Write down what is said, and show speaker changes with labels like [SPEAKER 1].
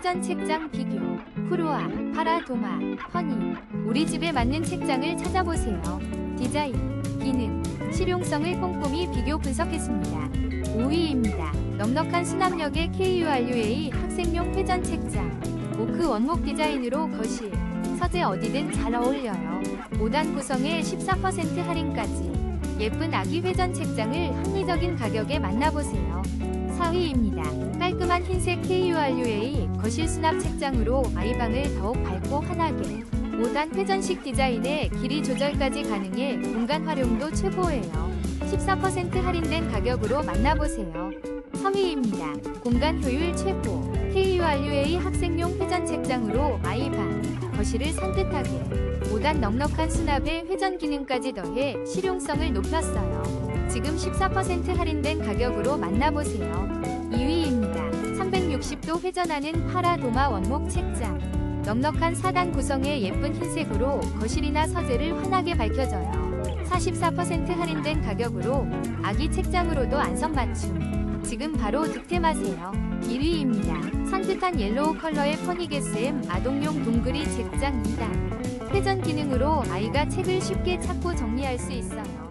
[SPEAKER 1] 회전 책장 비교 프로아, 파라, 동아, 허니 우리 집에 맞는 책장을 찾아보세요. 디자인, 기능, 실용성을 꼼꼼히 비교 분석했습니다. 5위입니다. 넉넉한 수납력의 KURUA 학생용 회전 책장 오크 원목 디자인으로 거실, 서재 어디든 잘 어울려요. 5단 구성에 14% 할인까지 예쁜 아기 회전 책장을 합리적인 가격에 만나보세요. 4위입니다. 깔끔한 흰색 KURUA 거실 수납 책장으로 아이방을 더욱 밝고 환하게 5단 회전식 디자인에 길이 조절까지 가능해 공간 활용도 최고예요. 14% 할인된 가격으로 만나보세요. 3위입니다. 공간 효율 최고 KURUA 학생용 회전 책장으로 아이방 거실을 산뜻하게 5단 넉넉한 수납에 회전 기능까지 더해 실용성을 높였어요. 지금 14% 할인된 가격으로 만나보세요. 2위입니다. 360도 회전하는 파라 도마 원목 책장. 넉넉한 4단 구성의 예쁜 흰색으로 거실이나 서재를 환하게 밝혀져요. 44% 할인된 가격으로 아기 책장으로도 안성 맞춤. 지금 바로 득템하세요. 1위입니다. 산뜻한 옐로우 컬러의 퍼니게스M 아동용 동그리 책장 2단. 회전 기능으로 아이가 책을 쉽게 찾고 정리할 수 있어요.